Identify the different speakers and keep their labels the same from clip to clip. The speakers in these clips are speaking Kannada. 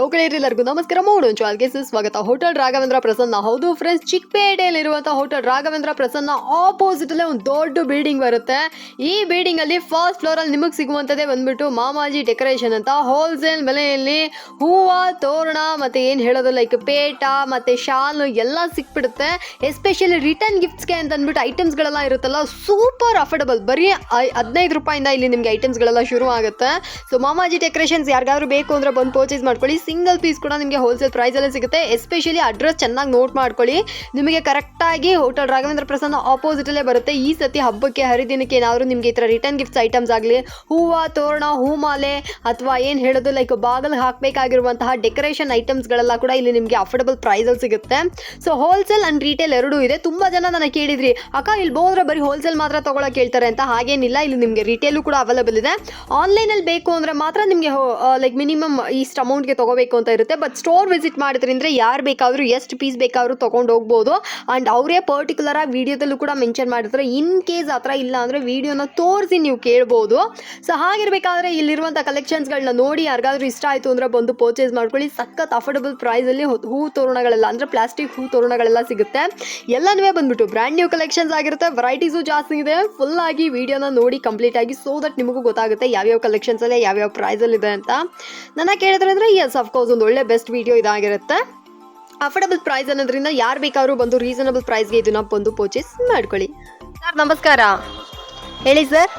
Speaker 1: ಲೋಕಲೇರಿಯಲ್ಲರಿಗೂ ನಮಸ್ಕಾರ ಮೂಡು ಚಾಲ್ಗೆ ಸ್ವಾಗತ ಹೋಟೆಲ್ ರಾಘವೇಂದ್ರ ಪ್ರಸನ್ನ. ಹೌದು ಫ್ರೆಂಡ್ಸ್ ಚಿಕ್ಕಪೇಟೆಯಲ್ಲಿರುವಂಥ ಹೋಟೆಲ್ ರಾಘವೇಂದ್ರ ಪ್ರಸನ್ನ ಆಪೋಸಿಟ್ ಅಲ್ಲೇ ಒಂದು ದೊಡ್ಡ ಬಿಲ್ಡಿಂಗ್ ಬರುತ್ತೆ. ಈ ಬಿಲ್ಡಿಂಗ್ ಅಲ್ಲಿ ಫಸ್ಟ್ ಫ್ಲೋರ್ ಅಲ್ಲಿ ನಿಮಗೆ ಸಿಗುವಂಥದ್ದೇ ಬಂದ್ಬಿಟ್ಟು ಮಾಮಾಜಿ ಡೆಕೋರೇಷನ್ ಅಂತ ಹೋಲ್ಸೇಲ್ ಬೆಲೆಯಲ್ಲಿ ಹೂವ, ತೋರಣ ಮತ್ತೆ ಏನು ಹೇಳೋದು ಲೈಕ್ ಪೇಟ ಮತ್ತೆ ಶಾಲು ಎಲ್ಲ ಸಿಕ್ಬಿಡುತ್ತೆ. ಎಸ್ಪೆಷಲಿ ರಿಟರ್ನ್ ಗಿಫ್ಟ್ಸ್ಗೆ ಅಂತ ಅಂದ್ಬಿಟ್ಟು ಐಟಮ್ಸ್ಗಳೆಲ್ಲ ಇರುತ್ತಲ್ಲ ಸೂಪರ್ ಅಫೋರ್ಡಬಲ್ ಬರೀ ಹದಿನೈದು ರೂಪಾಯಿಂದ ಇಲ್ಲಿ ನಿಮಗೆ ಐಟಮ್ಸ್ಗಳೆಲ್ಲ ಶುರು ಆಗುತ್ತೆ ಸೊ ಮಾಮಾಜಿ ಡೆಕೋರೇಷನ್ಸ್ ಯಾರಿಗಾದ್ರೂ ಬೇಕು ಅಂದ್ರೆ ಬಂದು ಪರ್ಚೇಸ್ ಮಾಡ್ಕೊಳ್ಳಿ. ಸಿಂಗಲ್ ಪೀಸ್ ಕೂಡ ನಿಮಗೆ ಹೋಲ್ಸೇಲ್ ಪ್ರೈಸಲ್ಲೇ ಸಿಗುತ್ತೆ. ಎಸ್ಪೆಷಲಿ ಅಡ್ರೆಸ್ ಚೆನ್ನಾಗಿ ನೋಟ್ ಮಾಡ್ಕೊಳ್ಳಿ. ನಿಮಗೆ ಕರೆಕ್ಟಾಗಿ ಹೋಟೆಲ್ ರಾಘವೇಂದ್ರ ಪ್ರಸನ್ನ ಆಪೋಸಿಟಲ್ಲೇ ಬರುತ್ತೆ. ಈ ಸತಿ ಹಬ್ಬಕ್ಕೆ, ಹರಿದಿನಕ್ಕೆ ಏನಾದರೂ ನಿಮಗೆ ಈ ರಿಟರ್ನ್ ಗಿಫ್ಟ್ಸ್ ಐಟಮ್ಸ್ ಆಗಲಿ, ಹೂವು, ತೋರಣ, ಹೂಮಾಲೆ ಅಥವಾ ಏನು ಹೇಳೋದು ಲೈಕ್ ಬಾಗಲ್ ಹಾಕಬೇಕಾಗಿರುವಂತಹ ಡೆಕೋರೇಷನ್ ಐಟಮ್ಸ್ಗಳೆಲ್ಲ ಕೂಡ ಇಲ್ಲಿ ನಿಮಗೆ ಅಫೋರ್ಡಬಲ್ ಪ್ರೈಸಲ್ಲಿ ಸಿಗುತ್ತೆ. ಸೊ ಹೋಲ್ಸೇಲ್ ಆ್ಯಂಡ್ ರೀಟೇಲ್ ಎರಡೂ ಇದೆ. ತುಂಬ ಜನ ನನಗೆ ಕೇಳಿದ್ರಿ, ಅಕ್ಕ, ಇಲ್ಲಿ ಹೋದ್ರೆ ಬರೀ ಹೋಲ್ಸೇಲ್ ಮಾತ್ರ ತೊಗೊಳಕ್ಕೆ ಹೇಳ್ತಾರೆ ಅಂತ. ಹಾಗೇನಿಲ್ಲ, ಇಲ್ಲಿ ನಿಮಗೆ ರಿಟೇಲು ಕೂಡ ಅವೈಲೇಬಲ್ ಇದೆ. ಆನ್ಲೈನಲ್ಲಿ ಬೇಕು ಅಂದರೆ ಮಾತ್ರ ನಿಮಗೆ ಲೈಕ್ ಮಿನಿಮಮ್ ಇಷ್ಟು ಅಮೌಂಟ್ಗೆ ತೊಗೋಬೇಕು ಅಂತ ಇರುತ್ತೆ. ಬಟ್ ಸ್ಟೋರ್ ವಿಸಿಟ್ ಮಾಡಿದ್ರಿಂದ ಯಾರು ಬೇಕಾದರೂ ಎಷ್ಟು ಪೀಸ್ ಬೇಕಾದರೂ ತೊಗೊಂಡು ಹೋಗ್ಬೋದು. ಆ್ಯಂಡ್ ಅವರೇ ಪರ್ಟಿಕ್ಯುಲರ್ ಆಗಿ ವಿಡಿಯೋದಲ್ಲೂ ಕೂಡ ಮೆನ್ಷನ್ ಮಾಡಿರ್ತಾರೆ. ಇನ್ ಕೇಸ್ ಆ ಥರ ಇಲ್ಲ ಅಂದರೆ ವಿಡಿಯೋನ ತೋರಿಸಿ ನೀವು ಕೇಳ್ಬೋದು. ಸೊ ಹಾಗಿರ್ಬೇಕಾದ್ರೆ ಇಲ್ಲಿರುವಂಥ ಕಲೆಕ್ಷನ್ಸ್ಗಳನ್ನ ನೋಡಿ ಯಾರಿಗಾದ್ರೂ ಇಷ್ಟ ಆಯಿತು ಅಂದರೆ ಬಂದು ಪರ್ಚೇಸ್ ಮಾಡ್ಕೊಳ್ಳಿ. ಸಖತ್ ಅಫೋರ್ಡಬಲ್ ಪ್ರೈಸಲ್ಲಿ ಹೂ ತೋರಣಗಳೆಲ್ಲ ಅಂದರೆ ಪ್ಲಾಸ್ಟಿಕ್ ಹೂ ತೋರಣಗಳೆಲ್ಲ ಸಿಗುತ್ತೆ. ಎಲ್ಲನೂ ಬಂದ್ಬಿಟ್ಟು ಬ್ರ್ಯಾಂಡ್ ನ್ಯೂ ಕಲೆಕ್ಷನ್ಸ್ ಆಗಿರುತ್ತೆ. ವೆರೈಟೀಸು ಜಾಸ್ತಿ ಇದೆ. ಫುಲ್ ಆಗಿ ವಿಡಿಯೋನ ನೋಡಿ ಕಂಪ್ಲೀಟ್ ಆಗಿ ಸೊ ದಟ್ ನಿಮಗೂ ಗೊತ್ತಾಗುತ್ತೆ ಯಾವ್ಯಾವ ಕಲೆಕ್ಷನ್ಸಲ್ಲೇ ಯಾವ್ಯಾವ ಪ್ರೈಸಲ್ಲಿದೆ ಅಂತ. ನನ್ನ ಕೇಳಿದ್ರೆ ಅಂದರೆ ಎಸ್ ಅಫ್ಕೋರ್ಸ್ ಒಂದು ಒಳ್ಳೆ ಬೆಸ್ಟ್ ವಿಡಿಯೋ ಇದಾಗಿರುತ್ತೆ. ಅಫೋರ್ಡಬಲ್ ಪ್ರೈಸ್ ಅನ್ನೋದ್ರಿಂದ ಯಾರು ಬೇಕಾದ್ರೂ ಬಂದು ರೀಸನಬಲ್ ಪ್ರೈಸ್ಗೆ ಇದನ್ನ ಬಂದು ಪರ್ಚೇಸ್ ಮಾಡ್ಕೊಳ್ಳಿ. ಸರ್ ನಮಸ್ಕಾರ. ಹೇಳಿ sir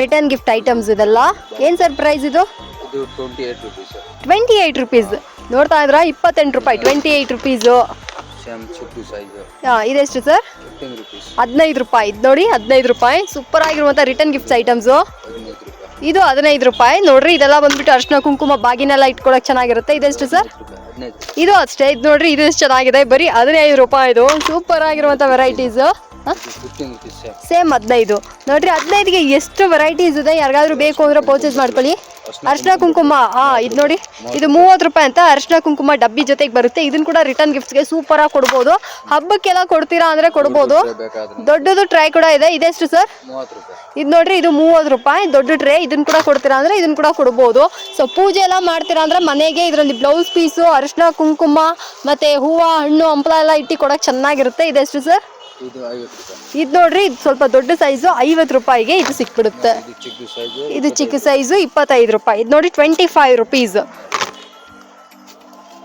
Speaker 2: return gift
Speaker 1: gift items ಇದೆಲ್ಲ. ಏನು ಸರ್ ಪ್ರೈಸ್ ಇದು?
Speaker 2: Twenty eight rupees
Speaker 1: twenty eight rupees ನೋಡ್ತಾ ಇದ್ರ ಇಪ್ಪತ್ತೆಂಟು ರೂಪಾಯಿ ಟ್ವೆಂಟಿ ಏಯ್ಟ್ ರುಪೀಸು ಇದೆಷ್ಟು ಸರ್ ಹದಿನೈದು ರೂಪಾಯಿ. ಇದು ನೋಡಿ ಹದಿನೈದು ರೂಪಾಯಿ. ಸೂಪರ್ ಆಗಿರುವಂಥ ರಿಟರ್ನ್ ಗಿಫ್ಟ್ಸ್ ಐಟಮ್ಸು ಇದು ಹದಿನೈದು ರೂಪಾಯಿ. ನೋಡ್ರಿ ಇದೆಲ್ಲ ಬಂದ್ಬಿಟ್ಟು ಅರ್ಶಿನ ಕುಂಕುಮ ಬಾಗಿನೆಲ್ಲ ಇಟ್ಕೊಳಕ್ ಚೆನ್ನಾಗಿರುತ್ತೆ. ಇದೆಷ್ಟು ಸರ್? ಇದು ಅಷ್ಟೇ. ಇದು ನೋಡ್ರಿ ಇದು ಎಷ್ಟು ಚೆನ್ನಾಗಿದೆ. ಬರೀ ಹದಿನೈದು ರೂಪಾಯಿ ಇದು. ಸೂಪರ್ ಆಗಿರುವಂಥ ವೆರೈಟೀಸ್
Speaker 2: ಸೇಮ್
Speaker 1: ಹದಿನೈದು. ನೋಡ್ರಿ ಹದಿನೈದಿಗೆ ಎಷ್ಟು ವೆರೈಟೀಸ್ ಇದೆ? ಯಾರಿಗಾದ್ರೂ ಬೇಕು ಅಂದ್ರೆ ಪರ್ಚೇಸ್ ಮಾಡ್ಕೊಳ್ಳಿ. ಅರ್ಶಿನ ಕುಂಕುಮ. ಹಾ ಇದು ನೋಡಿ. ಇದು ಮೂವತ್ತು ರೂಪಾಯಿ ಅಂತ ಅರ್ಶಿನ ಕುಂಕುಮ ಡಬ್ಬಿ ಜೊತೆಗೆ ಬರುತ್ತೆ. ಇದನ್ನ ಕೂಡ ರಿಟರ್ನ್ ಗಿಫ್ಟ್ಸ್ಗೆ ಸೂಪರ್ ಆಗಿ ಕೊಡ್ಬೋದು. ಹಬ್ಬಕ್ಕೆಲ್ಲ ಕೊಡ್ತೀರಾ ಅಂದ್ರೆ ಕೊಡ್ಬೋದು. ದೊಡ್ಡದು ಟ್ರೈ ಕೂಡ ಇದೆ. ಇದೆಷ್ಟು ಸರ್ ಇದು ನೋಡ್ರಿ ಇದು ಮೂವತ್ತು ರೂಪಾಯಿ. ದೊಡ್ಡ ಟ್ರೇ ಇದನ್ನ ಕೂಡ ಕೊಡ್ತೀರಾ ಅಂದ್ರೆ ಇದನ್ನ ಕೂಡ ಕೊಡ್ಬೋದು. ಸೊ ಪೂಜೆ ಎಲ್ಲ ಮಾಡ್ತೀರಾ ಅಂದ್ರೆ ಮನೆಗೆ ಇದರಲ್ಲಿ ಬ್ಲೌಸ್ ಪೀಸು ಅರಿಶಿನ ಕುಂಕುಮ ಮತ್ತೆ ಹೂವು ಹಣ್ಣು ಹಂಪಲ ಎಲ್ಲ ಇಟ್ಟು ಕೊಡಕ್ಕೆ ಚೆನ್ನಾಗಿರುತ್ತೆ. ಇದೆಷ್ಟು ಸರ್
Speaker 2: ಇದು
Speaker 1: ನೋಡ್ರಿ ಇದು ಸ್ವಲ್ಪ ದೊಡ್ಡ ಸೈಜು ಐವತ್ತು ರೂಪಾಯಿಗೆ ಇದು ಸಿಕ್ಬಿಡುತ್ತೆ.
Speaker 2: ಇದು ಚಿಕ್ಕ ಸೈಜ್
Speaker 1: ಇಪ್ಪತ್ತೈದು ರೂಪಾಯಿ. ಇದು ನೋಡಿ ಟ್ವೆಂಟಿ ಫೈವ್ ರುಪೀಸ್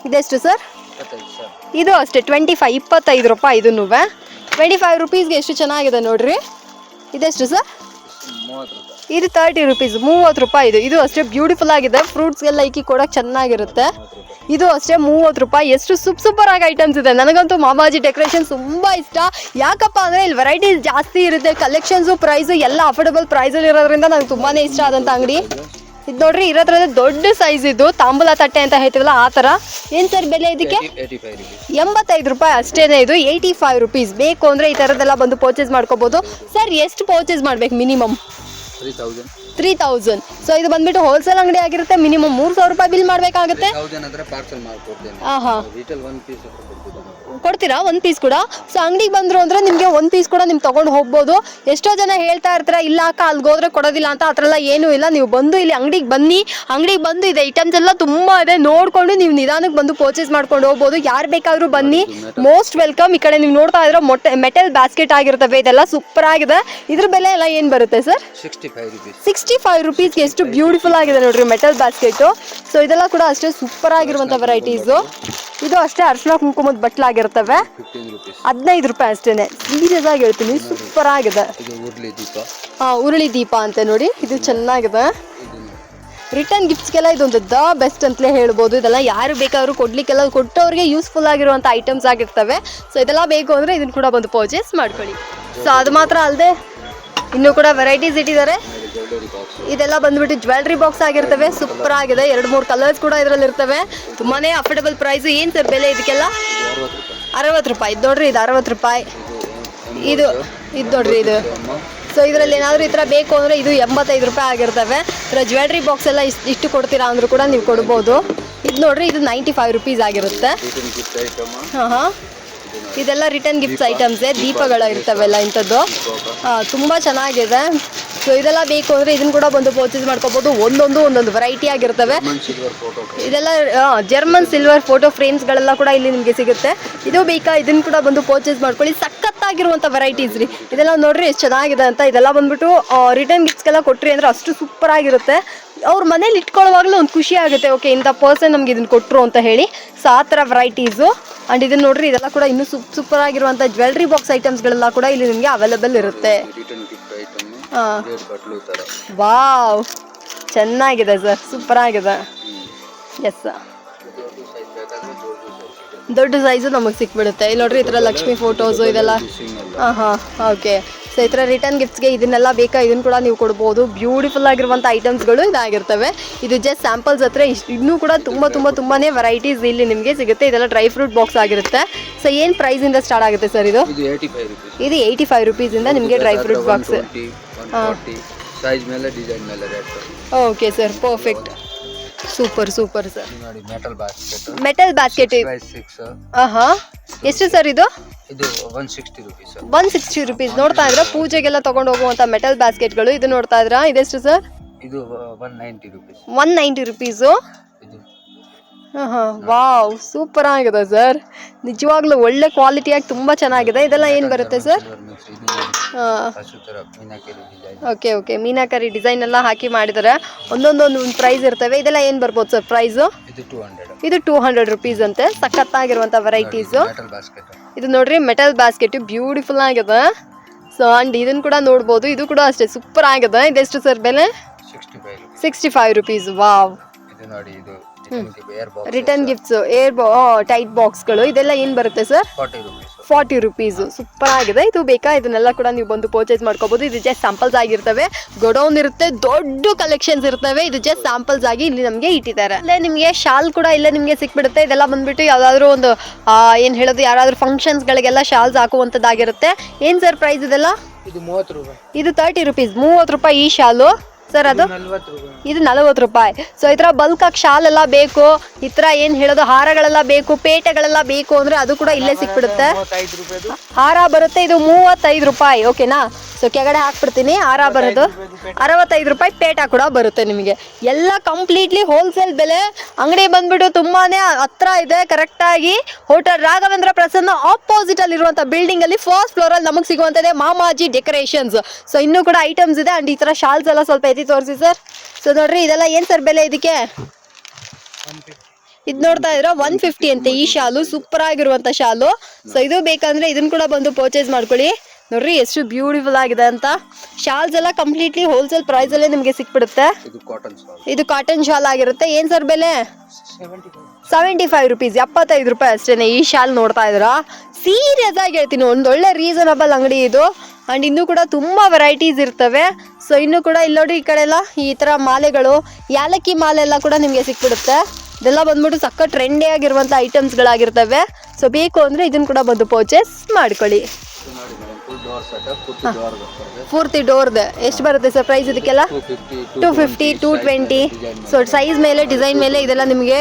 Speaker 1: ಇದೆಷ್ಟು ಸರ್? ಇದು ಅಷ್ಟೇ ಟ್ವೆಂಟಿ ಫೈವ್ ಇಪ್ಪತ್ತೈದು ರೂಪಾಯಿ ಇದನ್ನು ಟ್ವೆಂಟಿ ಫೈವ್ ರುಪೀಸ್ಗೆ ಎಷ್ಟು ಚೆನ್ನಾಗಿದೆ ನೋಡ್ರಿ? ಇದೆಷ್ಟು ಸರ್?
Speaker 2: ಮೂವತ್ತು ರೂಪಾಯಿ.
Speaker 1: ಇದು ತರ್ಟಿ ರುಪೀಸ್ ಮೂವತ್ತು ರೂಪಾಯಿ ಇದು. ಇದು ಅಷ್ಟೇ ಬ್ಯೂಟಿಫುಲ್ ಆಗಿದೆ. ಫ್ರೂಟ್ಸ್ಗೆಲ್ಲ ಇಕ್ಕಿ ಕೊಡಕ್ಕೆ ಚೆನ್ನಾಗಿರುತ್ತೆ. ಇದು ಅಷ್ಟೇ ಮೂವತ್ತು ರೂಪಾಯಿ. ಎಷ್ಟು ಸೂಪ್ ಸೂಪರ್ ಆಗಿ ಐಟಮ್ಸ್ ಇದೆ. ನನಗಂತೂ ಮಾಮಾಜಿ ಡೆಕೋರೇಷನ್ ತುಂಬ ಇಷ್ಟ. ಯಾಕಪ್ಪ ಅಂದರೆ ಇಲ್ಲಿ ವೆರೈಟೀಸ್ ಜಾಸ್ತಿ ಇರುತ್ತೆ. ಕಲೆಕ್ಷನ್ಸು ಪ್ರೈಸು ಎಲ್ಲ ಅಫೋರ್ಡಬಲ್ ಪ್ರೈಸಲ್ಲಿ ಇರೋದ್ರಿಂದ ನನಗೆ ತುಂಬಾ ಇಷ್ಟ ಆದಂಥ ಅಂಗಡಿ. ಇದು ನೋಡ್ರಿ ಇರೋದ್ರಲ್ಲಿ ದೊಡ್ಡ ಸೈಜ್ ಇದು. ತಾಂಬೂಲ ತಟ್ಟೆ ಅಂತ ಹೇಳ್ತೀವಲ್ಲ ಆ ಥರ. ಏನು ಸರ್ ಬೆಲೆ ಇದಕ್ಕೆ? ಎಂಬತ್ತೈದು ರೂಪಾಯಿ ಅಷ್ಟೇ ಇದು. ಏಯ್ಟಿ ಫೈವ್ ರುಪೀಸ್ ಬೇಕು ಅಂದರೆ ಈ ಥರದ್ದೆಲ್ಲ ಬಂದು ಪರ್ಚೇಸ್ ಮಾಡ್ಕೋಬೋದು. ಸರ್ ಎಷ್ಟು ಪರ್ಚೇಸ್ ಮಾಡ್ಬೇಕು minimum
Speaker 2: three thousand
Speaker 1: three thousand so ಇದು ಬಂದ್ಬಿಟ್ಟು ಹೋಲ್ಸೇಲ್ ಅಂಗಡಿ ಆಗಿರುತ್ತೆ. ಮಿನಿಮಮ್ ಮೂರು ಸಾವಿರ ರೂಪಾಯಿ ಬಿಲ್ ಮಾಡಬೇಕಾಗುತ್ತೆ.
Speaker 2: ತೌಸಂಡ್ ಹಾ ಪಾರ್ಸಲ್ ಮಾಡ್ಕೊಡ್ತೇನೆ
Speaker 1: ಹಾಂ ಹಾಂ
Speaker 2: ರಿಟೇಲ್ ಒನ್ ಪೀಸ್
Speaker 1: ಕೊಡ್ತೀರಾ? ಒಂದು ಪೀಸ್ ಕೂಡ? ಸೊ ಅಂಗಡಿಗೆ ಬಂದರು ಅಂದ್ರೆ ನಿಮಗೆ ಒಂದು ಪೀಸ್ ಕೂಡ ನೀವು ತೊಗೊಂಡು ಹೋಗ್ಬೋದು. ಎಷ್ಟೋ ಜನ ಹೇಳ್ತಾ ಇರ್ತಾರೆ ಇಲ್ಲ ಅಕ್ಕ ಅಲ್ಲಿಗೆ ಹೋದ್ರೆ ಕೊಡೋದಿಲ್ಲ ಅಂತ ಆ ಥರ ಎಲ್ಲ ಏನೂ ಇಲ್ಲ ನೀವು ಬಂದು ಇಲ್ಲಿ ಅಂಗಡಿಗೆ ಬನ್ನಿ. ಅಂಗಡಿಗೆ ಬಂದು ಇದೆ ಐಟಮ್ಸ್ ಎಲ್ಲ ತುಂಬ ಇದೆ ನೋಡ್ಕೊಂಡು ನೀವು ನಿಧಾನಕ್ಕೆ ಬಂದು ಪರ್ಚೇಸ್ ಮಾಡ್ಕೊಂಡು ಹೋಗ್ಬೋದು. ಯಾರು ಬೇಕಾದರೂ ಬನ್ನಿ. ಮೋಸ್ಟ್ ವೆಲ್ಕಮ್ ಈ ಕಡೆ ನೀವು ನೋಡ್ತಾ ಇದ್ರೆ ಮೊಟ್ಟೆ ಮೆಟಲ್ ಬ್ಯಾಸ್ಕೆಟ್ ಆಗಿರ್ತವೆ ಇದೆಲ್ಲ ಸೂಪರ್ ಆಗಿದೆ. ಇದ್ರ ಬೆಲೆ ಎಲ್ಲ ಏನು ಬರುತ್ತೆ ಸರ್
Speaker 2: ಸಿಕ್ಸ್ಟಿ ಫೈವ್
Speaker 1: ರುಪೀಸ್ಗೆ ಎಷ್ಟು ಬ್ಯೂಟಿಫುಲ್ ಆಗಿದೆ ನೋಡ್ರಿ ಮೆಟಲ್ ಬ್ಯಾಸ್ಕೆಟು ಸೊ ಇದೆಲ್ಲ ಕೂಡ ಅಷ್ಟೇ ಸೂಪರ್ ಆಗಿರುವಂಥ ವೆರೈಟೀಸು ಇದು ಅಷ್ಟೇ ಅರ್ಶನ ಕುಂಕುಮದ ಬಟ್ಲಾಗಿರ್ತವೆ
Speaker 2: ರುಪೀಸ್
Speaker 1: ಹದಿನೈದು ರೂಪಾಯಿ ಅಷ್ಟೇನೆ. ಸೀರಿಯಸ್ ಆಗಿ ಹೇಳ್ತೀನಿ ಸೂಪರ್ ಆಗಿದೆ
Speaker 2: ಉರುಳಿ ದೀಪ.
Speaker 1: ಆ, ಉರುಳಿ ದೀಪ ಅಂತ ನೋಡಿ. ಇದು ಚೆನ್ನಾಗಿದೆ. ರಿಟರ್ನ್ ಗಿಫ್ಟ್ಸ್ಗೆಲ್ಲ ಇದೊಂದು ದ ಬೆಸ್ಟ್ ಅಂತಲೇ ಹೇಳ್ಬೋದು. ಇದೆಲ್ಲ ಯಾರು ಬೇಕಾದ್ರು ಕೊಡ್ಲಿಕ್ಕೆಲ್ಲ ಕೊಟ್ಟವ್ರಿಗೆ ಯೂಸ್ಫುಲ್ ಆಗಿರುವಂಥ ಐಟಮ್ಸ್ ಆಗಿರ್ತವೆ. ಸೊ ಇದೆಲ್ಲ ಬೇಕು ಅಂದರೆ ಇದನ್ನು ಕೂಡ ಬಂದು ಪರ್ಚೇಸ್ ಮಾಡ್ಕೊಳ್ಳಿ. ಸೊ ಅದು ಮಾತ್ರ ಅಲ್ಲದೆ ಇನ್ನೂ ಕೂಡ ವೆರೈಟೀಸ್ ಇಟ್ಟಿದ್ದಾರೆ. ಇದೆಲ್ಲ ಬಂದ್ಬಿಟ್ಟು ಜ್ಯುವೆಲ್ರಿ ಬಾಕ್ಸ್ ಆಗಿರ್ತವೆ. ಸೂಪರ್ ಆಗಿದೆ. ಎರಡು ಮೂರು ಕಲರ್ಸ್ ಕೂಡ ಇದರಲ್ಲಿ ಇರ್ತವೆ ತುಂಬಾನೇ ಅಫೋರ್ಡಬಲ್ ಪ್ರೈಸ್ ಏನು ಸರ್ ಬೆಲೆ ಇದಕ್ಕೆಲ್ಲ?
Speaker 2: ಇದು ಅರವತ್ತು ರೂಪಾಯಿ.
Speaker 1: ಇದು ನೋಡ್ರಿ, ಇದು ಅರವತ್ತು ರೂಪಾಯಿ.
Speaker 2: ಇದು
Speaker 1: ಇದು ನೋಡ್ರಿ, ಇದು. ಸೊ ಇದರಲ್ಲಿ ಏನಾದರೂ ಈ ಥರ ಬೇಕು ಅಂದರೆ ಇದು ಎಂಬತ್ತೈದು ರೂಪಾಯಿ ಆಗಿರ್ತವೆ. ಥರ ಜ್ಯುವೆಲ್ರಿ ಬಾಕ್ಸ್ ಎಲ್ಲ ಇಷ್ಟು ಇಷ್ಟು ಕೊಡ್ತೀರಾ ಅಂದರೂ ಕೂಡ ನೀವು ಕೊಡ್ಬೋದು. ಇದು ನೋಡ್ರಿ, ಇದು ನೈಂಟಿ ಫೈವ್ ರುಪೀಸ್ ಆಗಿರುತ್ತೆ. ಹಾಂ ಹಾಂ. ಇದೆಲ್ಲ ರಿಟರ್ನ್ ಗಿಫ್ಟ್ಸ್ ಐಟಮ್ಸೇ ದೀಪಗಳು ಇರ್ತವೆಲ್ಲ ಇಂಥದ್ದು. ತುಂಬ ಚೆನ್ನಾಗಿದೆ. ಸೊ ಇದೆಲ್ಲ ಬೇಕು ಅಂದರೆ ಇದನ್ನು ಕೂಡ ಬಂದು ಪರ್ಚೇಸ್ ಮಾಡ್ಕೋಬೋದು. ಒಂದೊಂದು ಒಂದೊಂದು ವೆರೈಟಿ ಆಗಿರ್ತವೆ. ಇದೆಲ್ಲ ಜರ್ಮನ್ ಸಿಲ್ವರ್ ಫೋಟೋ ಫ್ರೇಮ್ಸ್ಗಳೆಲ್ಲ ಕೂಡ ಇಲ್ಲಿ ನಿಮಗೆ ಸಿಗುತ್ತೆ. ಇದು ಬೇಕಾ ಇದನ್ನ ಕೂಡ ಬಂದು ಪರ್ಚೇಸ್ ಮಾಡ್ಕೊಳ್ಳಿ. ಸಖತ್ತಾಗಿರುವಂಥ ವೆರೈಟೀಸ್ ರೀ. ಇದೆಲ್ಲ ನೋಡ್ರಿ ಎಷ್ಟು ಚೆನ್ನಾಗಿದೆ ಅಂತ. ಇದೆಲ್ಲ ಬಂದ್ಬಿಟ್ಟು ರಿಟರ್ನ್ ಗಿಫ್ಟ್ಸ್ಗೆಲ್ಲ ಕೊಟ್ರಿ ಅಂದರೆ ಅಷ್ಟು ಸೂಪರ್ ಆಗಿರುತ್ತೆ. ಅವ್ರ ಮನೇಲಿ ಇಟ್ಕೊಳ್ಳುವಾಗಲೂ ಒಂದು ಖುಷಿ ಆಗುತ್ತೆ. ಓಕೆ ಇಂಥ ಪರ್ಸನ್ ನಮ್ಗೆ ಇದನ್ನು ಕೊಟ್ಟರು ಅಂತ ಹೇಳಿ. ಸೊ ಆ ಥರ ವೆರೈಟೀಸು ಆ್ಯಂಡ್ ಇದನ್ನು ನೋಡ್ರಿ ಇದೆಲ್ಲ ಕೂಡ ಇನ್ನೂ ಸೂಪ್ ಸೂಪರ್ ಆಗಿರುವಂಥ ಜ್ಯುವೆಲ್ರಿ ಬಾಕ್ಸ್ ಐಟಮ್ಸ್ಗಳೆಲ್ಲ ಕೂಡ ಇಲ್ಲಿ ನಿಮಗೆ ಅವೈಲೇಬಲ್ ಇರುತ್ತೆ. ವಾವ್. ಚೆನ್ನಾಗಿದೆ ಸರ್. ಸೂಪರ್ ಆಗಿದೆ ಎಸ್
Speaker 2: ದೊಡ್ಡ ಸೈಜ್ ದೊಡ್ಡ ಸೈಜು
Speaker 1: ನಮಗೆ ಸಿಕ್ಬಿಡುತ್ತೆ. ಇಲ್ಲಿ ನೋಡ್ರಿ ಈ ಥರ ಲಕ್ಷ್ಮಿ ಫೋಟೋಸು ಇದೆಲ್ಲ. ಹಾಂ ಹಾಂ ಓಕೆ ಸೊ ಈ ಥರ ರಿಟರ್ನ್ ಗಿಫ್ಟ್ಸ್ಗೆ ಇದನ್ನೆಲ್ಲ ಬೇಕಾ? ಇದನ್ನು ಕೂಡ ನೀವು ಕೊಡ್ಬೋದು. ಬ್ಯೂಟಿಫುಲ್ ಆಗಿರುವಂಥ ಐಟಮ್ಸ್ಗಳು ಇದಾಗಿರ್ತವೆ. ಇದು ಜಸ್ಟ್ ಸ್ಯಾಂಪಲ್ಸ್ ಹತ್ರ ಇಷ್ಟು ಇನ್ನೂ ಕೂಡ ತುಂಬ ತುಂಬ ತುಂಬಾ ವೆರೈಟೀಸ್ ಇಲ್ಲಿ ನಿಮಗೆ ಸಿಗುತ್ತೆ. ಇದೆಲ್ಲ ಡ್ರೈ ಫ್ರೂಟ್ ಬಾಕ್ಸ್ ಆಗಿರುತ್ತೆ. ಸೊ ಏನು ಪ್ರೈಸಿಂದ ಸ್ಟಾರ್ಟ್ ಆಗುತ್ತೆ ಸರ್ ಇದು?
Speaker 2: ಇದು ಏಯ್ಟಿ ಫೈವ್
Speaker 1: ರುಪೀಸಿಂದ ನಿಮಗೆ dry fruit box
Speaker 2: forty size ಮೇಲೆ ಡಿಸೈನ್ ಮೇಲೆ rate
Speaker 1: okay sir perfect super super sir
Speaker 2: ನೋಡಿ metal basket
Speaker 1: metal
Speaker 2: basket six
Speaker 1: ಹಾಂ ಎಷ್ಟು ಸರ್ ಇದು?
Speaker 2: ಇದು one sixty rupees
Speaker 1: one sixty rupees ನೋಡ್ತಾ ಇದ್ರ ಪೂಜೆಗೆಲ್ಲ ತಗೊಂಡು ಹೋಗುವಂಥ ಮೆಟಲ್ ಬಾಸ್ಕೆಟ್ಗಳು ಇದು ನೋಡ್ತಾ ಇದ್ರ. ಇದೆಷ್ಟು ಸರ್
Speaker 2: ಇದು one ninety rupees
Speaker 1: one ninety rupees
Speaker 2: ಇದು.
Speaker 1: ಹಾಂ ಹಾಂ ವಾವ್ ಸೂಪರ್ ಆಗಿದೆ ಸರ್ ನಿಜವಾಗ್ಲೂ ಒಳ್ಳೆ ಕ್ವಾಲಿಟಿಯಾಗಿ ತುಂಬ ಚೆನ್ನಾಗಿದೆ. ಇದೆಲ್ಲ ಏನು ಬರುತ್ತೆ sir okay okay meenakari design ಎಲ್ಲ ಹಾಕಿ ಮಾಡಿದ್ದಾರೆ ಒಂದೊಂದೊಂದು ಒಂದು ಪ್ರೈಸ್ ಇರ್ತವೆ. ಇದೆಲ್ಲ ಏನು ಬರ್ಬೋದು ಸರ್ ಪ್ರೈಸು
Speaker 2: ಇದು ಟೂ ಹಂಡ್ರೆಡ್
Speaker 1: ರುಪೀಸ್ ಅಂತೆ. ಸಖತ್ತಾಗಿರುವಂಥ ವೆರೈಟೀಸು
Speaker 2: ಮೆಟಲ್ ಬಾಸ್ಕೆಟ್
Speaker 1: ಇದು ನೋಡ್ರಿ ಮೆಟಲ್ ಬಾಸ್ಕೆಟ್ ಬ್ಯೂಟಿಫುಲ್ ಆಗಿದೆ. ಸೊ ಅಂಡ್ ಇದನ್ನು ಕೂಡ ನೋಡ್ಬೋದು. ಇದು ಕೂಡ ಅಷ್ಟೇ. ಸೂಪರ್ ಆಗಿದೆ. ಇದೆಷ್ಟು ಸರ್ ಬೆಲೆ?
Speaker 2: ಸಿಕ್ಸ್ಟಿ ಫೈವ್ ರುಪೀಸ್
Speaker 1: ವಾವ್
Speaker 2: ನೋಡಿ ಇದು
Speaker 1: ರಿಟರ್ನ್ ಗಿಫ್ಟ್ಸ್ ಏರ್ ಟೈಟ್ ಬಾಕ್ಸ್ಗಳು ಇದೆಲ್ಲ ಏನು ಬರುತ್ತೆ sir
Speaker 2: forty rupees
Speaker 1: forty rupees super ಆಗಿದೆ. ಇದು ಬೇಕಾ? ಇದನ್ನೆಲ್ಲ ಕೂಡ ನೀವು ಬಂದು ಪರ್ಚೇಸ್ ಮಾಡ್ಕೋಬಹುದು ಇದು ಜಸ್ಟ್ ಸ್ಯಾಂಪಲ್ಸ್ ಆಗಿರ್ತವೆ. ಗೊಡೌನ್ ಇರುತ್ತೆ. ದೊಡ್ಡ ಕಲೆಕ್ಷನ್ಸ್ ಇರ್ತವೆ. ಇದು ಜಸ್ಟ್ ಸ್ಯಾಂಪಲ್ಸ್ ಆಗಿ ಇಲ್ಲಿ ನಮಗೆ ಇಟ್ಟಿದ್ದಾರೆ. ಅಲ್ಲೇ ನಿಮಗೆ ಶಾಲ್ ಕೂಡ ಇಲ್ಲೇ ನಿಮಗೆ ಸಿಕ್ಬಿಡುತ್ತೆ. ಇದೆಲ್ಲ ಬಂದ್ಬಿಟ್ಟು ಯಾವುದಾದ್ರೂ ಒಂದು ಏನು ಹೇಳೋದು? ಯಾರಾದರೂ ಫಂಕ್ಷನ್ಸ್ಗಳಿಗೆಲ್ಲ ಶಾಲ್ಸ್ ಹಾಕುವಂಥದ್ದಾಗಿರುತ್ತೆ. ಏನು ಸರ್ ಪ್ರೈಸ್ ಇದೆಲ್ಲ?
Speaker 2: ಇದು ಮೂವತ್ತು ರೂಪಾಯಿ.
Speaker 1: ಇದು ತರ್ಟಿ ರುಪೀಸ್ ಮೂವತ್ತು ರೂಪಾಯಿ ಈ ಶಾಲು ಸರ್ ಅದು? ಇದು ನಲವತ್ತು ರೂಪಾಯಿ. ಸೊ ಈ ಥರ ಬಲ್ಕಾಗಿ ಶಾಲ್ ಎಲ್ಲ ಬೇಕು, ಈ ಥರ ಏನು ಹೇಳೋದು, ಹಾರಗಳೆಲ್ಲ ಬೇಕು, ಪೇಟೆಗಳೆಲ್ಲ ಬೇಕು ಅಂದರೆ ಅದು ಕೂಡ ಇಲ್ಲೇ ಸಿಕ್ಬಿಡುತ್ತೆ. ಹಾರ ಬರುತ್ತೆ, ಇದು ಮೂವತ್ತೈದು ರೂಪಾಯಿ, ಓಕೆನಾ? ಸೊ ಕೆಳಗಡೆ ಹಾಕ್ಬಿಡ್ತೀನಿ, ಹಾರ ಬರೋದು. ಅರವತ್ತೈದು ರೂಪಾಯಿ ಪೇಟ ಕೂಡ ಬರುತ್ತೆ ನಿಮಗೆ. ಎಲ್ಲ ಕಂಪ್ಲೀಟ್ಲಿ ಹೋಲ್ಸೇಲ್ ಬೆಲೆ. ಅಂಗಡಿ ಬಂದ್ಬಿಟ್ಟು ತುಂಬಾನೇ ಹತ್ರ ಇದೆ ಕರೆಕ್ಟಾಗಿ ಹೋಟೆಲ್ ರಾಘವೇಂದ್ರ ಪ್ರಸನ್ನ ಆಪೋಸಿಟ್ ಅಲ್ಲಿ ಇರುವಂಥ ಬಿಲ್ಡಿಂಗ್ ಅಲ್ಲಿ ಫಸ್ಟ್ ಫ್ಲೋರ್ ಅಲ್ಲಿ ನಮಗೆ ಸಿಗುವಂಥದ್ದೇ ಮಾಮಾಜಿ ಡೆಕೋರೇಷನ್ಸ್ ಸೊ ಇನ್ನೂ ಕೂಡ ಐಟಮ್ಸ್ ಇದೆ ಅಂಡ್ ಈ ತರ ಶಾಲ್ಸ್ ಎಲ್ಲ ಸ್ವಲ್ಪ ಎತ್ತಿ ತೋರಿಸಿ ಸರ್ ಸೊ ನೋಡ್ರಿ ಇದೆಲ್ಲ ಏನು ಸರ್ ಬೆಲೆ ಇದಕ್ಕೆ? ಇದು ನೋಡ್ತಾ ಇದ್ರ ಒನ್ ಫಿಫ್ಟಿ ಅಂತೆ ಈ ಶಾಲು ಸೂಪರ್ ಆಗಿರುವಂತ ಶಾಲು. ಸೊ ಇದು ಬೇಕಂದ್ರೆ ಇದನ್ನ ಕೂಡ ಬಂದು ಪರ್ಚೇಸ್ ಮಾಡ್ಕೊಳ್ಳಿ. ನೋಡ್ರಿ ಎಷ್ಟು ಬ್ಯೂಟಿಫುಲ್ ಆಗಿದೆ ಅಂತ. ಶಾಲ್ಸ್ ಎಲ್ಲ ಕಂಪ್ಲೀಟ್ಲಿ ಹೋಲ್ಸೇಲ್ ಪ್ರೈಸ್ ಅಲ್ಲೇ ನಿಮಗೆ ಸಿಕ್ಬಿಡುತ್ತೆ.
Speaker 2: ಇದು ಕಾಟನ್ ಸಾಲ್
Speaker 1: ಇದು ಕಾಟನ್ ಶಾಲ್ ಆಗಿರುತ್ತೆ. ಏನ್ ಸರ್ ಬೆಲೆ?
Speaker 2: Seventy five
Speaker 1: seventy five rupees ಎಪ್ಪತ್ತೈದು ರೂಪಾಯಿ ಅಷ್ಟೇನೆ ಈ ಶಾಲ್ ನೋಡ್ತಾ ಇದ್ರ. ಸೀರಿಯಸ್ ಆಗಿ ಹೇಳ್ತೀನಿ ಒಂದೊಳ್ಳೆ ರೀಸನಬಲ್ ಅಂಗಡಿ ಇದು. ಆ್ಯಂಡ್ ಇನ್ನೂ ಕೂಡ ತುಂಬ ವೆರೈಟೀಸ್ ಇರ್ತವೆ. ಸೊ ಇನ್ನೂ ಕೂಡ ಇಲ್ಲಿ ನೋಡಿ ಈ ಕಡೆ ಎಲ್ಲ ಈ ಥರ ಮಾಲೆಗಳು, ಯಾಲಕ್ಕಿ ಮಾಲೆ ಎಲ್ಲ ಕೂಡ ನಿಮಗೆ ಸಿಕ್ಬಿಡುತ್ತೆ. ಇದೆಲ್ಲ ಬಂದ್ಬಿಟ್ಟು ಸಕ್ಕ ಟ್ರೆಂಡೇ ಆಗಿರುವಂಥ ಐಟಮ್ಸ್ಗಳಾಗಿರ್ತವೆ ಸೊ ಬೇಕು ಅಂದರೆ ಇದನ್ನು ಕೂಡ ಬಂದು ಪರ್ಚೇಸ್ ಮಾಡ್ಕೊಳ್ಳಿ. ಪೂರ್ತಿ ಡೋರ್ದೆ ಎಷ್ಟು ಬರುತ್ತೆ ಸರ್ ಪ್ರೈಸ್ ಇದಕ್ಕೆಲ್ಲ?
Speaker 2: Two fifty
Speaker 1: two twenty so size ಮೇಲೆ ಡಿಸೈನ್ ಮೇಲೆ ಇದೆಲ್ಲ ನಿಮಗೆ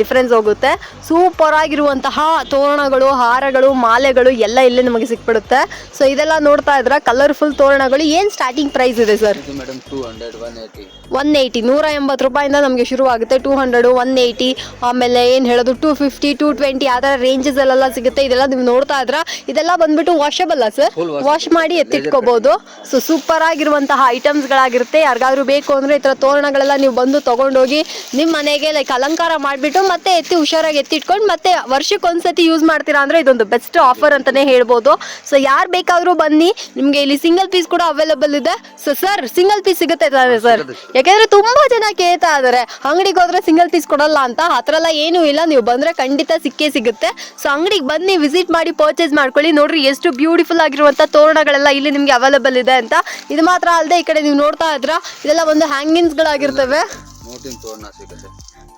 Speaker 1: ಡಿಫ್ರೆನ್ಸ್ ಹೋಗುತ್ತೆ. ಸೂಪರ್ ಆಗಿರುವಂತಹ ತೋರಣಗಳು ಹಾರಗಳು ಮಾಲೆಗಳು ಎಲ್ಲ ಇಲ್ಲೇ ನಿಮಗೆ ಸಿಕ್ಬಿಡುತ್ತೆ. ಸೊ ಇದೆಲ್ಲ ನೋಡ್ತಾ ಇದ್ರ ಕಲರ್ಫುಲ್ ತೋರಣಗಳು. ಏನು ಸ್ಟಾರ್ಟಿಂಗ್ ಪ್ರೈಸ್ ಇದೆ sir
Speaker 2: madam two hundred one eighty
Speaker 1: one eighty ನೂರ ಎಂಬತ್ತು ರೂಪಾಯಿಂದ ನಮಗೆ ಶುರುವಾಗುತ್ತೆ. ಟೂ ಹಂಡ್ರೆಡು ಒನ್ ಏಯ್ಟಿ ಆಮೇಲೆ ಏನು ಹೇಳೋದು ಟೂ ಫಿಫ್ಟಿ ಟೂ ಟ್ವೆಂಟಿ ಆ ಥರ ರೇಂಜಸಲ್ಲೆಲ್ಲ ಸಿಗುತ್ತೆ. ಇದೆಲ್ಲ ನೀವು ನೋಡ್ತಾ ಇದ್ರ? ಇದೆಲ್ಲ ಬಂದ್ಬಿಟ್ಟು ವಾಷಬಲ್ಲ ಸರ್ ವಾಶ್ ಮಾಡಿ ಎತ್ತಿಟ್ಕೋಬೋದು. ಸೊ ಸೂಪರ್ ಆಗಿರುವಂತಹ ಐಟಮ್ಸ್ಗಳಾಗಿರುತ್ತೆ ಯಾರಿಗಾದ್ರೂ ಬೇಕು ಅಂದರೆ ಈ ಥರ ತೋರಣಗಳೆಲ್ಲ ನೀವು ಬಂದು ತೊಗೊಂಡೋಗಿ ನಿಮ್ಮ ಮನೆಗೆ ಲೈಕ್ ಅಲಂಕಾರ ಮಾಡಿಬಿಟ್ಟು ಮತ್ತೆ ಎತ್ತಿ ಹುಷಾರಾಗಿ ಎತ್ತಿಟ್ಕೊಂಡು ಮತ್ತೆ ವರ್ಷಕ್ಕೊಂದ್ಸತಿ ಯೂಸ್ ಮಾಡ್ತೀರಾ ಅಂದರೆ ಇದೊಂದು ಬೆಸ್ಟ್ ಆಫರ್ ಅಂತಲೇ ಹೇಳ್ಬೋದು. ಸೊ ಯಾರು ಬೇಕಾದರೂ ಬನ್ನಿ. ನಿಮಗೆ ಇಲ್ಲಿ ಸಿಂಗಲ್ ಪೀಸ್ ಕೂಡ ಅವೈಲೇಬಲ್ ಇದೆ. ಸೊ ಸರ್ ಸಿಂಗಲ್ ಪೀಸ್ ಸಿಗುತ್ತೆ ತಾನೆ ಸರ್ ಯಾಕೆಂದ್ರೆ ತುಂಬಾ ಜನ ಕೇಳ್ತಾ ಇದಾರೆ ಅಂಗಡಿಗೆ ಹೋದ್ರೆ ಸಿಂಗಲ್ ಪೀಸ್ ಕೊಡಲ್ಲ ಅಂತ ಥರ ಎಲ್ಲ ಏನೂ ಇಲ್ಲ ನೀವು ಬಂದ್ರೆ ಖಂಡಿತ ಸಿಕ್ಕೇ ಸಿಗುತ್ತೆ. ಸೊ ಅಂಗಡಿಗೆ ಬನ್ನಿ ವಿಸಿಟ್ ಮಾಡಿ ಪರ್ಚೇಸ್ ಮಾಡ್ಕೊಳ್ಳಿ. ನೋಡ್ರಿ ಎಷ್ಟು ಬ್ಯೂಟಿಫುಲ್ ಆಗಿರುವಂತ ತೋರಣಗಳೆಲ್ಲ ಇಲ್ಲಿ ನಿಮ್ಗೆ ಅವೈಲೇಬಲ್ ಇದೆ ಅಂತ. ಇದು ಮಾತ್ರ ಅಲ್ಲದೆ ಈ ಕಡೆ ನೀವು ನೋಡ್ತಾ ಇದ್ರ? ಇದೆಲ್ಲ ಒಂದು
Speaker 2: ಹ್ಯಾಂಗಿಂಗ್ಸ್ ಗಳಾಗಿರ್ತವೆ.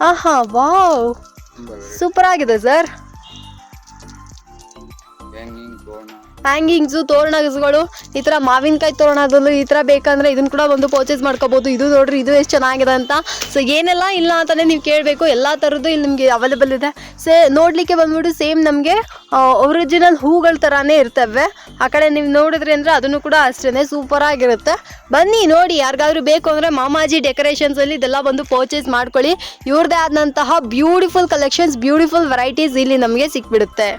Speaker 1: ಆಹಾ ವಾವ್! ಸೂಪರ್ ಆಗಿದೆ ಸರ್.
Speaker 2: ಹ್ಯಾಂಗಿಂಗ್ ತೋರಣ.
Speaker 1: ಹ್ಯಾಂಗಿಂಗ್ಸು, ತೋರಣಗಳು, ಈ ಥರ ಮಾವಿನಕಾಯಿ ತೋರಣದಲ್ಲೂ ಈ ಥರ ಬೇಕಂದರೆ ಇದನ್ನ ಕೂಡ ಬಂದು ಪರ್ಚೇಸ್ ಮಾಡ್ಕೋಬೋದು. ಇದು ನೋಡ್ರಿ, ಇದು ಎಷ್ಟು ಚೆನ್ನಾಗಿದೆ ಅಂತ. ಸೊ ಏನೆಲ್ಲ ಇಲ್ಲ ಅಂತಲೇ ನೀವು ಕೇಳಬೇಕು. ಎಲ್ಲ ಥರದ್ದು ಇಲ್ಲಿ ನಿಮಗೆ ಅವೈಲೇಬಲ್ ಇದೆ. ಸೇ ನೋಡಲಿಕ್ಕೆ ಬಂದ್ಬಿಟ್ಟು ಸೇಮ್ ನಮಗೆ ಒರಿಜಿನಲ್ ಹೂಗಳ ಥರನೇ ಇರ್ತವೆ. ಆ ಕಡೆ ನೀವು ನೋಡಿದ್ರಿ ಅಂದರೆ ಅದನ್ನು ಕೂಡ ಅಷ್ಟೇ ಸೂಪರ್ ಆಗಿರುತ್ತೆ. ಬನ್ನಿ, ನೋಡಿ, ಯಾರಿಗಾದ್ರೂ ಬೇಕು ಅಂದರೆ ಮಾಮಾಜಿ ಡೆಕೋರೇಷನ್ಸಲ್ಲಿ ಇದೆಲ್ಲ ಬಂದು ಪರ್ಚೇಸ್ ಮಾಡ್ಕೊಳ್ಳಿ. ಇವ್ರದ್ದೇ ಆದಂತಹ ಬ್ಯೂಟಿಫುಲ್ ಕಲೆಕ್ಷನ್ಸ್ ಬ್ಯೂಟಿಫುಲ್ ವೆರೈಟೀಸ್ ಇಲ್ಲಿ ನಮಗೆ ಸಿಕ್ಬಿಡುತ್ತೆ.